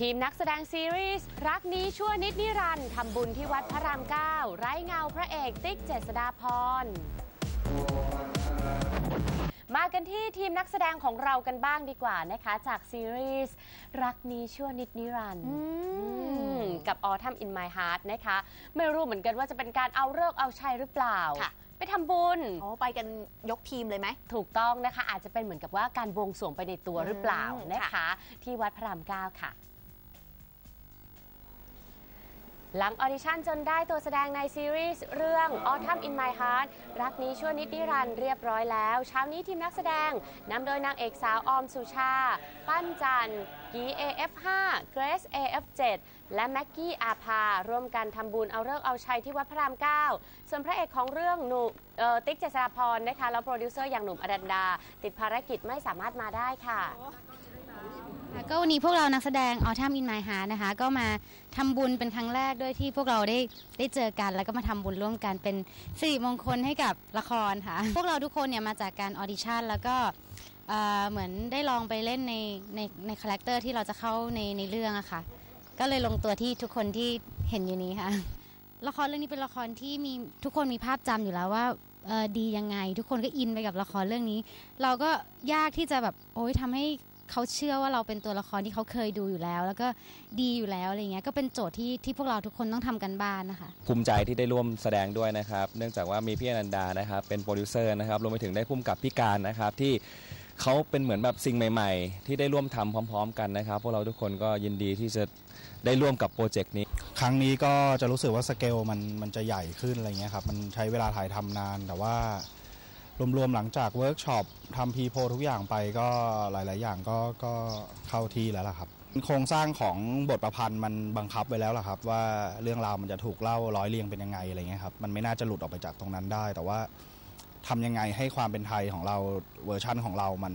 ทีมนักแสดงซีรีส์ รักนี้ชั่วนิดนิรันดร์ทำบุญที่วัดพระรามเก้าไร้เงาพระเอกติ๊กเจษฎาพร มากันที่ทีมนักแสดงของเรากันบ้างดีกว่านะคะจากซีรีส์ รักนี้ชั่วนิดนิรันดร์อืมกับ Autumn in My Heart นะคะ ไม่รู้เหมือนกันว่าจะเป็นการเอาเลิกษ์เอาชัยหรือเปล่า ค่ะ ไปทำบุญโอ้ไปกันยกทีมเลยไหม ถูกต้องนะคะ อาจจะเป็นเหมือนกับว่าการบวงสรวงไปในตัวหรือเปล่าอืม นะคะ ที่วัดพระรามเก้าค่ะ หลังออดิชั่นจนได้ตัวแสดงในซีรีส์เรื่อง Autumn in My Heart รักนี้ชั่วนิดนิรันดร์เรียบร้อยแล้ว เช้านี้ทีมนักแสดงนำโดยนางเอกสาวออมสุชา ปั้นจันกี AF5 Grace AF7 และแม็กกี้อาภา ร่วมกันทำบุญเอาเลิกเอาชัยที่วัดพระราม9ส่วนพระเอกของเรื่องหนุ่มติ๊กเจษฎาพรนะคะแล้วโปรดิวเซอร์อย่างหนุ่มอดันดา ติดภารกิจไม่สามารถมาได้ค่ะ ก็วันนี้พวกเรานักแสดง Autumn in My Heart นะคะ ก็มาทำบุญเป็นครั้งแรกด้วยที่พวกเราได้ได้เจอกันแล้วก็มาทำบุญร่วมกันเป็นสิริมงคลให้กับละครค่ะ พวกเราทุกคนเนี่ยมาจากการออดิชั่นแล้วก็เอ่อเหมือนได้ลองไปเล่นในในในคาแรคเตอร์ที่เราจะเข้าในในเรื่องอะค่ะ ก็เลยลงตัวที่ทุกคนที่เห็นอยู่นี้ค่ะ ละครเรื่องนี้เป็นละครที่มีทุกคนมีภาพจำอยู่แล้วว่าเออดียังไง ทุกคนก็อินไปกับละครเรื่องนี้ เราก็ยากที่จะแบบโอ้ยทำให้ เขาเชื่อว่าเราเป็นตัวละครที่เขาเคยดูอยู่แล้ว แล้วก็ดีอยู่แล้วอะไรเงี้ยก็เป็นโจทย์ที่ที่พวกเราทุกคนต้องทำกันบ้านนะคะ ภูมิใจที่ได้ร่วมแสดงด้วยนะครับ เนื่องจากว่ามีพี่อนันดานะครับเป็นโปรดิวเซอร์นะครับรวมไปถึงได้พุ่มกับพี่การนะครับที่เขาเป็นเหมือนแบบสิ่งใหม่ ๆ ที่ได้ร่วมทำพร้อม ๆ กันนะครับ พวกเราทุกคนก็ยินดีที่จะได้ร่วมกับโปรเจกต์นี้ ครั้งนี้ก็จะรู้สึกว่าสเกลมันมันจะใหญ่ขึ้นอะไรเงี้ยครับมันใช้เวลาถ่ายทำนานแต่ว่า รวมๆหลังจากเวิร์กช็อปทำพีโพทุกอย่างไปก็หลาย ๆ อย่างก็ก็เข้าที่แล้วล่ะครับ โครงสร้างของบทประพันธ์มันบังคับไว้แล้วล่ะครับ ว่าเรื่องราวมันจะถูกเล่าร้อยเรียงเป็นยังไงอะไรเงี้ยครับมันไม่น่าจะหลุดออกไปจากตรงนั้นได้ แต่ว่าทำยังไงให้ความเป็นไทยของเราเวอร์ชั่นของเรามัน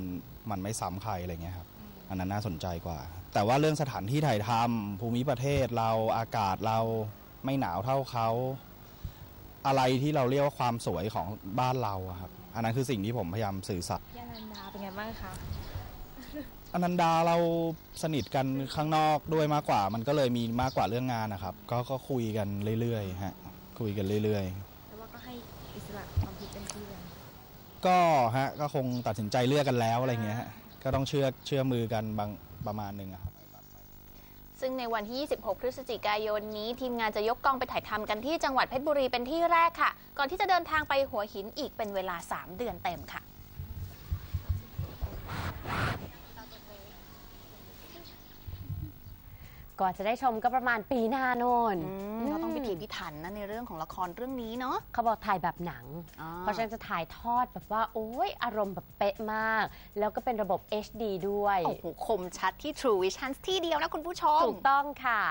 มันไม่ซ้ำใครอะไรเงี้ยครับอันนั้นน่าสนใจกว่า แต่ว่าเรื่องสถานที่ถ่ายทำภูมิประเทศเราอากาศเราไม่หนาวเท่าเขาอะไรที่เราเรียกว่าความสวยของบ้านเราครับ อันนั้นคือสิ่งที่ผมพยายามสื่อสารพี่อนันดาเป็นไงบ้างคะอนันดาเราสนิทกันข้างนอกด้วยมากกว่า มันก็เลยมีมากกว่าเรื่องงานนะครับ ก็ก็คุยกันเรื่อยๆฮะคุยกันเรื่อยแล้วว่าก็ให้อิสระความคิดเต็มที่เลยๆก็ฮะก็คงตัดสินใจเลือกกันแล้วอะไรเงี้ยฮะก็ต้องเชื่อเชื่อมือกันบางประมาณหนึ่งอะครับ ซึ่งในวันที่ 26 พฤศจิกายนนี้ ทีมงานจะยกกองไปถ่ายทำกันที่จังหวัดเพชรบุรีเป็นที่แรกค่ะ ก่อนที่จะเดินทางไปหัวหินอีกเป็นเวลา 3 เดือนเต็มค่ะ กว่าจะได้ชมก็ประมาณปีหน้าโน่นเราต้องพิถีพิถันนะในเรื่องของละครเรื่องนี้เนาะเขาบอกถ่ายแบบหนังอ่าเพราะฉะนันจะถ่ายทอดแบบว่า โอ้ยอารมณ์แบบเป๊ะมาก แล้วก็เป็นระบบ HD ด้วย โอ้โหคมชัดที่ True Vision ที่เดียวนะคุณผู้ชม ถูกต้องค่ะ